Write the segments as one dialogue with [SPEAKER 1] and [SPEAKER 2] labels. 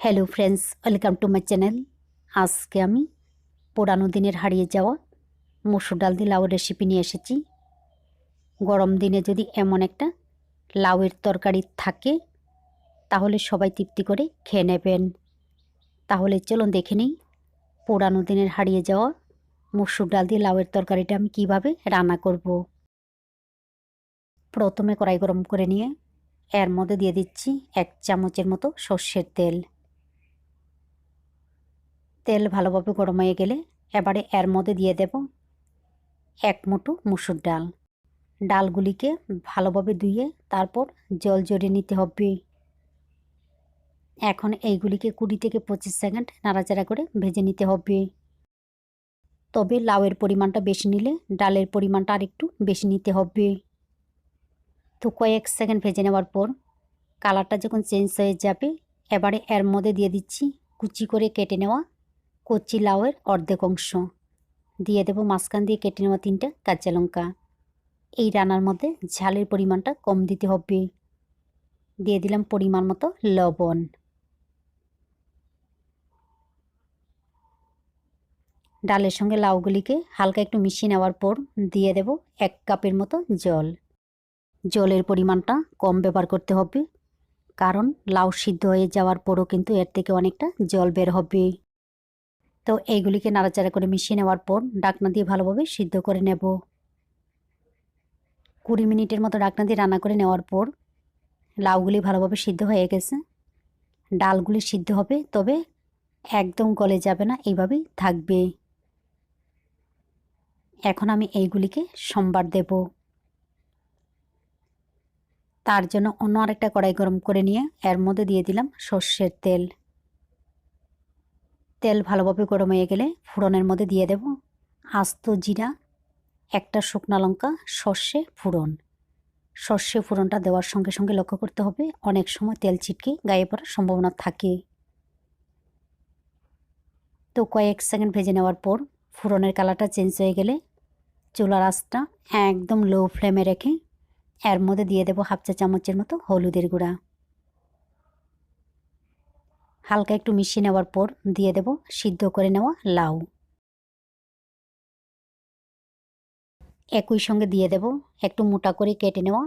[SPEAKER 1] Hello friends welcome to my channel আজকে আমি পুরানো দিনের হারিয়ে যাওয়া মসুর ডাল দিয়ে লাউয়ের রেসিপি নিয়ে এসেছি। গরম দিনে যদি এমন একটা লাউয়ের তরকারি থাকে, তাহলে সবাই তৃপ্তি করে খেয়ে নেবেন। তাহলে চলুন দেখে নিই পুরানো দিনের হারিয়ে যাওয়া মসুর ডাল দিয়ে লাউয়ের তরকারিটা আমি কীভাবে রান্না করব। প্রথমে কড়াই গরম করে নিয়ে এর মধ্যে দিয়ে দিচ্ছি এক চামচের মতো সর্ষের তেল। তেল ভালোভাবে গরম হয়ে গেলে এবারে এর মধ্যে দিয়ে দেব এক মুঠো মুসুর ডাল। ডালগুলিকে ভালোভাবে ধুয়ে তারপর জল জড়িয়ে নিতে হবে। এখন এইগুলিকে কুড়ি থেকে পঁচিশ সেকেন্ড নাড়াচাড়া করে ভেজে নিতে হবে। তবে লাউয়ের পরিমাণটা বেশি নিলে ডালের পরিমাণটা আরেকটু বেশি নিতে হবে। তো কয়েক সেকেন্ড ভেজে নেওয়ার পর কালারটা যখন চেঞ্জ হয়ে যাবে, এবারে এর মধ্যে দিয়ে দিচ্ছি কুচি করে কেটে নেওয়া কচি লাউয়ের অর্ধেক অংশ। দিয়ে দেবো মাঝখান দিয়ে কেটে নেওয়া তিনটা কাঁচা লঙ্কা। এই রান্নার মধ্যে ঝালের পরিমাণটা কম দিতে হবে। দিয়ে দিলাম পরিমাণ মতো লবণ। ডালের সঙ্গে লাউগুলিকে হালকা একটু মিশিয়ে নেওয়ার পর দিয়ে দেব এক কাপের মতো জল। জলের পরিমাণটা কম ব্যবহার করতে হবে। কারণ লাউ সিদ্ধ হয়ে যাওয়ার পরও কিন্তু এর থেকে অনেকটা জল বের হবে। তো এইগুলিকে নাড়াচাড়া করে মিশিয়ে নেওয়ার পর ডাকনা দিয়ে ভালোভাবে সিদ্ধ করে নেব। কুড়ি মিনিটের মতো ডাকনা দিয়ে রান্না করে নেওয়ার পর লাউগুলি ভালোভাবে সিদ্ধ হয়ে গেছে। ডালগুলি সিদ্ধ হবে, তবে একদম গলে যাবে না, এইভাবেই থাকবে। এখন আমি এইগুলিকে সোমবার দেব। তার জন্য অন্য আরেকটা কড়াই গরম করে নিয়ে এর মধ্যে দিয়ে দিলাম সর্ষের তেল। তেল ভালোভাবে গরম হয়ে গেলে ফোড়নের মধ্যে দিয়ে দেব আস্ত জিরা, একটা শুকনো লঙ্কা, সর্ষে ফোড়ন। সর্ষে ফোড়নটা দেওয়ার সঙ্গে সঙ্গে লক্ষ্য করতে হবে অনেক সময় তেল ছিটকে গায়ে পড়ার সম্ভাবনা থাকে। তো কয়েক সেকেন্ড ভেজে নেওয়ার পর ফোড়নের কালারটা চেঞ্জ হয়ে গেলে চুলার আঁচটা একদম লো ফ্লেমে রেখে এর মধ্যে দিয়ে দেবো হাফ চা চামচের মতো হলুদের গুঁড়া। হালকা একটু মিশিয়ে নেওয়ার পর দিয়ে দেব সিদ্ধ করে নেওয়া লাউ। একই সঙ্গে দিয়ে দেব একটু মোটা করে কেটে নেওয়া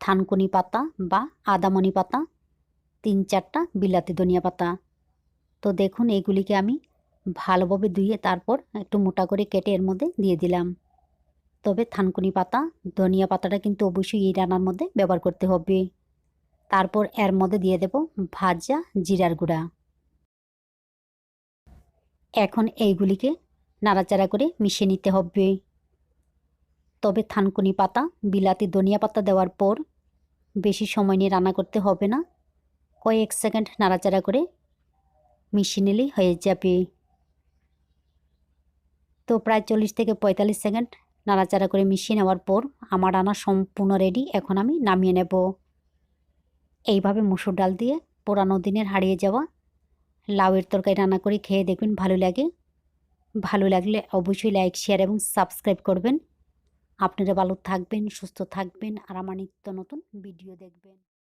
[SPEAKER 1] থানকুনি পাতা বা আদামনি পাতা, তিন চারটা বিলাতি ধনিয়া পাতা। তো দেখুন এগুলিকে আমি ভালোভাবে ধুয়ে তারপর একটু মোটা করে কেটে এর মধ্যে দিয়ে দিলাম। তবে থানকুনি পাতা, ধনিয়া পাতাটা কিন্তু অবশ্যই এই রান্নার মধ্যে ব্যবহার করতে হবে। তারপর এর মধ্যে দিয়ে দেব ভাজা জিরার গুঁড়া। এখন এইগুলিকে নাড়াচাড়া করে মিশিয়ে নিতে হবে। তবে থানকুনি পাতা, বিলাতি ধনিয়া পাতা দেওয়ার পর বেশি সময় নিয়ে রান্না করতে হবে না। কয়েক সেকেন্ড নাড়াচাড়া করে মিশিয়ে নিলেই হয়ে যাবে। তো প্রায় চল্লিশ থেকে পঁয়তাল্লিশ সেকেন্ড নাড়াচাড়া করে মিশিয়ে নেওয়ার পর আমার রান্না সম্পূর্ণ রেডি এখন আমি নামিয়ে নেব। এইভাবে মুসুর ডাল দিয়ে পুরানো দিনের হারিয়ে যাওয়া লাউয়ের তরকারি রান্না করে খেয়ে দেখবেন ভালো লাগে। ভালো লাগলে অবশ্যই লাইক শেয়ার এবং সাবস্ক্রাইব করবেন। আপনারা ভালো থাকবেন, সুস্থ থাকবেন আর আমার নিত্য নতুন ভিডিও দেখবেন।